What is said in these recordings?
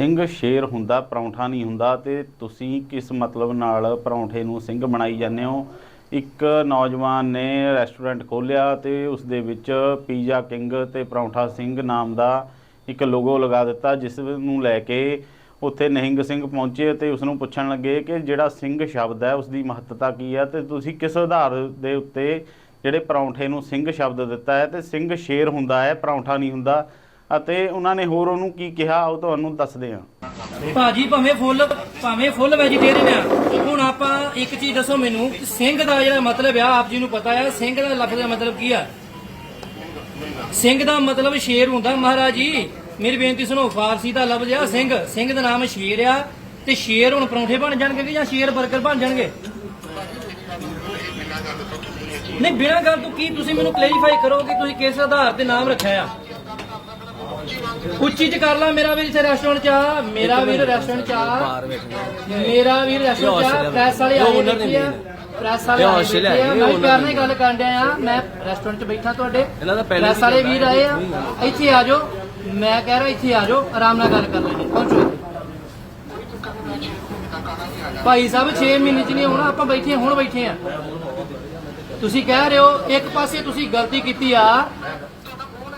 ਸਿੰਘ ਸ਼ੇਰ ਹੁੰਦਾ, ਪਰੌਂਠਾ ਨਹੀਂ ਹੁੰਦਾ ਤੇ ਤੁਸੀਂ ਕਿਸ ਮਤਲਬ ਨਾਲ ਪਰੌਂਠੇ ਨੂੰ ਸਿੰਘ ਬਣਾਈ ਜਾਂਦੇ ਹੋ? ਇੱਕ ਨੌਜਵਾਨ ਨੇ ਰੈਸਟੋਰੈਂਟ ਖੋਲ੍ਹਿਆ ਤੇ ਉਸ ਦੇ ਵਿੱਚ ਪੀਜ਼ਾ ਕਿੰਗ ਤੇ ਪਰੌਂਠਾ ਸਿੰਘ ਨਾਮ ਦਾ ਇੱਕ ਲੋਗੋ ਲਗਾ ਦਿੱਤਾ, ਜਿਸ ਨੂੰ ਲੈ ਕੇ ਉੱਥੇ ਨਹਿੰਗ ਸਿੰਘ ਪਹੁੰਚੇ ਤੇ ਉਸ ਨੂੰ ਪੁੱਛਣ ਲੱਗੇ ਕਿ ਜਿਹੜਾ ਸਿੰਘ ਸ਼ਬਦ ਹੈ ਉਸ ਦੀ ਮਹੱਤਤਾ ਕੀ ਹੈ? ਤੇ ਤੁਸੀਂ ਕਿਸ ਆਧਾਰ ਦੇ ਉੱਤੇ ਜਿਹੜੇ ਪਰੌਂਠੇ ਨੂੰ ਸਿੰਘ ਸ਼ਬਦ ਦਿੱਤਾ ਹੈ? ਤੇ ਸਿੰਘ ਸ਼ੇਰ ਹੁੰਦਾ ਹੈ, ਪਰੌਂਠਾ ਨਹੀਂ ਹੁੰਦਾ। ਅਤੇ ਉਹਨਾਂ ਨੇ ਹੋਰ ਉਹਨੂੰ ਕੀ ਕਿਹਾ, ਉਹ ਤੁਹਾਨੂੰ ਦੱਸਦੇ ਹਾਂ। ਭਾਜੀ, ਭਾਵੇਂ ਫੁੱਲ ਭਾਵੇਂ ਫੁੱਲ ਵੈਜੀਟੇਰੀਅਨ ਆ, ਹੁਣ ਆਪਾਂ ਇੱਕ ਚੀਜ਼ ਦੱਸੋ ਮੈਨੂੰ ਕਿ ਸਿੰਘ ਦਾ ਜਿਹੜਾ ਮਤਲਬ ਆ, ਆਪ ਜੀ ਨੂੰ ਪਤਾ ਆ, ਸਿੰਘ ਦਾ ਲਫ਼ਜ਼ ਦਾ ਮਤਲਬ ਕੀ ਆ? ਸਿੰਘ ਦਾ ਮਤਲਬ ਸ਼ੇਰ ਹੁੰਦਾ, ਮਹਾਰਾਜ ਜੀ, ਮੇਰੀ ਬੇਨਤੀ ਸੁਣੋ, ਫਾਰਸੀ ਦਾ ਲਫ਼ਜ਼ ਆ ਸਿੰਘ ਸਿੰਘ ਦਾ ਨਾਮ ਸ਼ੇਰ ਆ, ਤੇ ਸ਼ੇਰ ਹੁਣ ਪਰੌਂਠੇ ਬਣ ਜਾਣਗੇ ਕਿ ਜਾਂ ਸ਼ੇਰ 버ਗਰ ਬਣ ਜਾਣਗੇ? ਨਹੀਂ, ਬਿਨਾਂ ਗੱਲ ਤੋਂ ਕੀ ਤੁਸੀਂ ਮੈਨੂੰ ਕਲੈਰੀਫਾਈ ਕਰੋ ਕਿ ਤੁਸੀਂ ਕਿਸ ਆਧਾਰ ਤੇ ਨਾਮ ਰੱਖਿਆ ਆ? ਉੱਚੀ ਚ ਕਰ ਲਾ ਮੇਰਾ ਵੀਰ ਇੱਥੇ ਰੈਸਟੋਰੈਂਟ ਚ ਆ ਮੇਰਾ ਵੀਰ ਰੈਸਟੋਰੈਂਟ ਚ ਆ। ਮੇਰਾ ਵੀਰ ਰੈਸਟੋਰੈਂਟ ਚ ਆ ਪ੍ਰੈਸ ਵਾਲੇ ਆਏ ਬੈਠੇ ਆ ਪ੍ਰੈਸ ਵਾਲੇ ਆਏ ਬੈਠੇ ਆ। ਮੈਂ ਪਿਆਰ ਨਾਲ ਗੱਲ ਕਰਨ ਡਿਆ ਆ ਮੈਂ ਰੈਸਟੋਰੈਂਟ ਚ ਬੈਠਾ ਤੁਹਾਡੇ। ਇਹਨਾਂ ਦਾ ਪਹਿਲਾਂ ਪ੍ਰੈਸ ਵਾਲੇ ਵੀਰ ਆਏ ਆ। ਇੱਥੇ ਆ ਜਾਓ। ਮੈਂ ਕਹਿ ਰਿਹਾ ਇੱਥੇ ਆ ਜਾਓ ਆਰਾਮ ਨਾਲ ਗੱਲ ਕਰ ਲੈਣੀ ਪਹੁੰਚੋ। ਭਾਈ ਸਾਹਿਬ 6 ਮਹੀਨੇ ਚ ਨਹੀਂ ਆਉਣਾ ਆਪਾਂ ਬੈਠੇ ਹੁਣ ਬੈਠੇ ਆ ਤੁਸੀਂ ਕਹਿ ਰਹੇ ਹੋ ਇੱਕ ਪਾਸੇ ਤੁਸੀਂ ਗਲਤੀ ਕੀਤੀ ਆ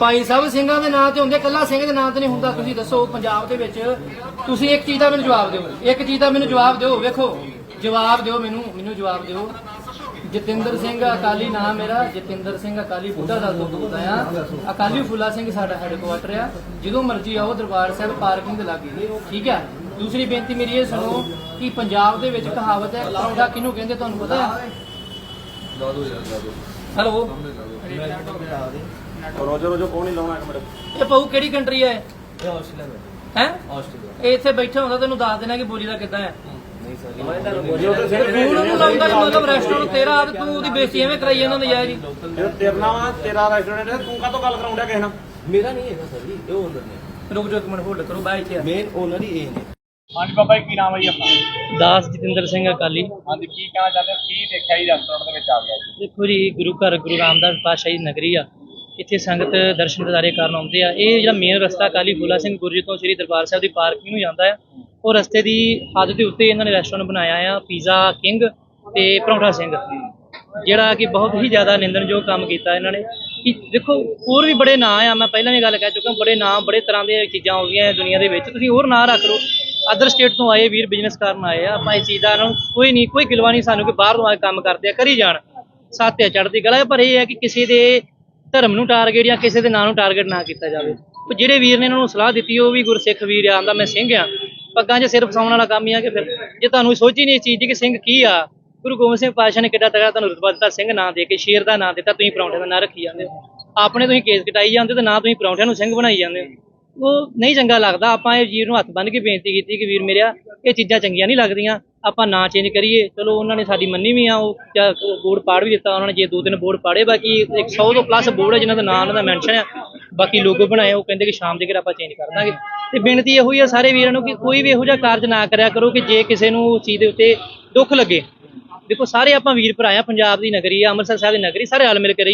ਭਾਈ ਸਾਹਿਬ, ਸਿੰਘਾਂ ਦੇ ਨਾਂ ਤੇ ਹੁੰਦੇ, ਕੱਲਾ ਸਿੰਘ ਦੇ ਨਾਂ ਤੇ ਨਹੀਂ ਹੁੰਦਾ। ਤੁਸੀਂ ਦੱਸੋ ਪੰਜਾਬ ਦੇ ਵਿੱਚ, ਤੁਸੀਂ ਇੱਕ ਚੀਜ਼ ਦਾ ਮੈਨੂੰ ਜਵਾਬ ਦਿਓ। ਇੱਕ ਚੀਜ਼ ਦਾ ਮੈਨੂੰ ਜਵਾਬ ਦਿਓ, ਵੇਖੋ। ਜਵਾਬ ਦਿਓ ਮੈਨੂੰ ਮੈਨੂੰ ਜਵਾਬ ਦਿਓ। ਜਤਿੰਦਰ ਸਿੰਘ ਅਕਾਲੀ ਨਾਮ ਮੇਰਾ। ਜਤਿੰਦਰ ਸਿੰਘ ਅਕਾਲੀ ਬੁੱਢਾ ਦਾ ਤੋਂ ਆ। ਅਕਾਲੀ ਫੁੱਲਾ ਸਿੰਘ ਸਾਡਾ ਹੈਡਕੁਆਟਰ ਆ। ਜਦੋਂ ਮਰਜ਼ੀ ਆਓ, ਦਰਬਾਰ ਸਾਹਿਬ ਪਾਰਕਿੰਗ ਦੇ ਲਾਗੇ। ਠੀਕ ਆ? ਦੂਸਰੀ ਬੇਨਤੀ ਮੇਰੀ ਇਹ ਸੁਣੋ ਕਿ ਪੰਜਾਬ ਦੇ ਵਿੱਚ ਕਹਾਵਤ ਹੈ ਪਰੌਂਠਾ ਕਿਹਨੂੰ ਕਹਿੰਦੇ ਤੁਹਾਨੂੰ ਪਤਾ ਹੈ? ਹੈਲੋ। ਰੋਜੋ ਰੋਜੋ ਕੌਣ ਨਹੀਂ ਲਾਉਣਾ ਇੱਕ ਮਿੰਟ। ਇਹ ਪਾਉ ਕਿਹੜੀ ਕੰਟਰੀ ਹੈ? ਇਹ ਆਸਟ੍ਰੇਲੀਆ ਹੈ? ਆਸਟ੍ਰੇਲੀਆ ਇਹ ਇੱਥੇ ਬੈਠਾ ਹੁੰਦਾ ਤੈਨੂੰ ਦੱਸ ਦੇਣਾ ਕਿ ਬੋਲੀ ਦਾ ਕਿੱਦਾਂ ਹੈ। ਨਹੀਂ ਸਰ ਤੂੰ ਉਹਨੂੰ ਲਾਉਂਦਾ ਕਿ ਮਤਲਬ ਰੈਸਟੋਰੈਂਟ ਤੇਰਾ ਆ ਤੇ ਤੂੰ ਉਹਦੀ ਬੇਇੱਜ਼ਤੀ ਐਵੇਂ ਕਰਾਈ ਜਾਂਦਾ ਹੁੰਦਾ ਯਾਰ ਜੇ ਤੇਰਾ ਵਾ ਤੇਰਾ ਰੈਸਟੋਰੈਂਟ ਹੈ ਤੂੰ ਕਾਹਤੋਂ ਗੱਲ ਕਰਾਉਂਦਾ ਕਿਸੇ ਨਾਲ? ਮੇਰਾ ਨਹੀਂ ਹੈਗਾ ਸਰ ਜੀ ਇਹ ਓਨਰ ਨੇ। ਰੁਕ ਜਾ ਇੱਕ ਮਿੰਟ ਹੋਲਡ ਕਰੋ ਬਾਈ ਇੱਥੇ ਮੇਨ ਓਨਰ ਹੀ ਇਹ ਨੇ। ਹਾਂਜੀ ਬਾਬਾ ਜੀ ਕੀ ਨਾਮ ਹੈ ਜੀ ਆਪਣਾ? ਦਾਸ ਜਤਿੰਦਰ ਸਿੰਘ ਅਕਾਲੀ। ਹਾਂਜੀ ਕੀ ਕਹਿਣਾ ਚਾਹੁੰਦੇ ਹੋ? ਕੀ ਦੇਖਿਆ ਜੀ ਰੈਸਟੋਰੈਂਟ ਦੇ ਵਿੱਚ ਆ ਗਿਆ ਜੀ ਦੇਖੋ ਜੀ ਗੁਰੂ ਘਰ ਗੁਰੂ ਰਾਮਦਾਸ ਪਾਤਸ਼ਾਹੀ ਨਗਰੀ ਆ। ਇੱਥੇ ਸੰਗਤ ਦਰਸ਼ਨ ਦਿਦਾਰੇ ਕਰਨ ਆਉਂਦੇ ਆ। ਇਹ ਜਿਹੜਾ ਮੇਨ ਰਸਤਾ ਅਕਾਲੀ ਫੂਲਾ ਸਿੰਘ ਗੁਰੂ ਜੀ ਤੋਂ ਸ੍ਰੀ ਦਰਬਾਰ ਸਾਹਿਬ ਦੀ ਪਾਰਕਿੰਗ ਨੂੰ ਜਾਂਦਾ ਆ। ਉਹ ਰਸਤੇ ਦੀ ਹੱਦ ਦੇ ਉੱਤੇ ਇਹਨਾਂ ਨੇ ਰੈਸਟੋਰੈਂਟ ਬਣਾਇਆ ਆ ਪੀਜ਼ਾ ਕਿੰਗ ਤੇ ਪਰੌਂਠਾ ਸਿੰਘ। ਜਿਹੜਾ ਕਿ ਬਹੁਤ ਹੀ ਜ਼ਿਆਦਾ ਨਿੰਦਣਯੋਗ ਕੰਮ ਕੀਤਾ ਇਹਨਾਂ ਨੇ। ਕਿ ਦੇਖੋ ਹੋਰ ਵੀ ਬੜੇ ਨਾਂ ਆ ਮੈਂ ਪਹਿਲਾਂ ਵੀ ਗੱਲ ਕਹਿ ਚੁੱਕਾ ਬੜੇ ਨਾਂ ਬੜੇ ਤਰ੍ਹਾਂ ਦੀਆਂ ਚੀਜ਼ਾਂ ਹੋ ਗਈਆਂ ਦੁਨੀਆ ਦੇ ਵਿੱਚ। ਤੁਸੀਂ ਹੋਰ ਨਾਂ ਰੱਖ ਲਓ। ਅਦਰ ਸਟੇਟ ਤੋਂ ਆਏ ਵੀਰ ਬਿਜ਼ਨਸ ਕਰਨ ਆਏ ਆ ਆਪਾਂ ਇਸ ਚੀਜ਼ ਦਾ ਇਹਨਾਂ ਨੂੰ ਕੋਈ ਨਹੀਂ ਕੋਈ ਗਿਲਵਾ ਨਹੀਂ ਸਾਨੂੰ ਕਿ ਬਾਹਰ ਤੋਂ ਆ ਕੇ ਕੰਮ ਕਰਦੇ ਆ ਕਰੀ ਜਾਣ। ਸਾਤੇ ਚੜ੍ਹਦੀ ਕਲਾ ਹੈ, ਪਰ ਇਹ ਹੈ ਕਿ ਕਿਸੇ ਦੇ ਧਰਮ ਨੂੰ ਟਾਰਗੇਟ ਜਾਂ ਕਿਸੇ ਦੇ ਨਾਂ ਨੂੰ ਟਾਰਗੇਟ ਨਾ ਕੀਤਾ ਜਾਵੇ। ਜਿਹੜੇ ਵੀਰ ਨੇ ਇਹਨਾਂ ਨੂੰ ਸਲਾਹ ਦਿੱਤੀ ਉਹ ਵੀ ਗੁਰਸਿੱਖ ਵੀਰ ਆ ਆਂਦਾ ਮੈਂ ਸਿੰਘ ਆ। ਪੱਗਾਂ 'ਚ ਸਿਰ ਫਸਾਉਣ ਵਾਲਾ ਕੰਮ ਹੀ ਆ ਕਿ ਫਿਰ ਜੇ ਤੁਹਾਨੂੰ ਸੋਚ ਹੀ ਨਹੀਂ ਇਸ ਚੀਜ਼ ਦੀ ਕਿ ਸਿੰਘ ਕੀ ਆ ਗੁਰੂ ਗੋਬਿੰਦ ਸਿੰਘ ਪਾਤਸ਼ਾਹ ਨੇ ਕਿੱਡਾ ਤਗੜਾ ਤੁਹਾਨੂੰ ਰਤਬਾ ਦਿੱਤਾ ਸਿੰਘ ਨਾਂ ਦੇ ਕੇ ਸ਼ੇਰ ਦਾ ਨਾਂ ਦਿੱਤਾ ਤੁਸੀਂ ਪਰੌਂਠੇ ਦਾ ਨਾਂ ਰੱਖੀ ਜਾਂਦੇ ਹੋ। ਆਪਣੇ ਤੁਸੀਂ ਕੇਸ ਕਟਾਈ ਜਾਂਦੇ ਤੇ ਨਾ ਤੁਸੀਂ ਪਰੌਂਠਿਆਂ ਨੂੰ ਸਿੰਘ ਬਣਾਈ ਜਾਂਦੇ ਹੋ। ਉਹ ਨਹੀਂ ਚੰਗਾ ਲੱਗਦਾ। ਆਪਾਂ ਇਹ ਵੀਰ ਨੂੰ ਹੱਥ ਬੰਨ੍ਹ ਕੇ ਬੇਨਤੀ ਕੀਤੀ ਕਿ ਵੀਰ ਮੇਰਿਆ, ਇਹ ਚੀਜ਼ਾਂ ਚੰਗੀਆਂ ਨਹੀਂ ਲੱਗਦੀਆਂ। ਆਪਾਂ ਨਾਂ ਚੇਂਜ ਕਰੀਏ। ਚਲੋ, ਉਹਨਾਂ ਨੇ ਸਾਡੀ ਮੰਨੀ ਵੀ ਆ, ਉਹ ਜਾਂ ਬੋਰਡ ਪਾੜ ਵੀ ਦਿੱਤਾ, ਉਹਨਾਂ ਨੇ ਜੇ ਦੋ ਤਿੰਨ ਬੋਰਡ ਪਾੜੇ, ਬਾਕੀ 100 ਤੋਂ ਪਲੱਸ ਬੋਰਡ ਹੈ ਜਿਨ੍ਹਾਂ ਦਾ ਨਾਂ, ਉਹਨਾਂ ਦਾ ਮੈਂਸ਼ਨ ਆ। ਬਾਕੀ ਲੋਗੋ ਬਣਾਏ, ਉਹ ਕਹਿੰਦੇ ਕਿ ਸ਼ਾਮ ਦੇ ਘਰ ਆਪਾਂ ਚੇਂਜ ਕਰ ਦਾਂਗੇ। ਤੇ ਬੇਨਤੀ ਇਹੋ ਹੀ ਆ ਸਾਰੇ ਵੀਰਾਂ ਨੂੰ ਕਿ ਕੋਈ ਵੀ ਇਹੋ ਜਿਹਾ ਕਾਰਜ ਨਾ ਕਰਿਆ ਕਰੋ ਕਿ ਜੇ ਕਿਸੇ ਨੂੰ ਉਸ ਚੀਜ਼ ਦੇ ਉੱਤੇ ਦੁੱਖ ਲੱਗੇ। ਦੇਖੋ, ਸਾਰੇ ਆਪਾਂ ਵੀਰ ਭਰਾ ਆ, ਪੰਜਾਬ ਦੀ ਨਗਰੀ ਆ, ਅੰਮ੍ਰਿਤਸਰ ਸਾਹਿਬ ਦੀ ਨਗਰੀ, ਸਾਰੇ ਰਲ ਮਿਲ ਕੇ ਰਹੀਏ।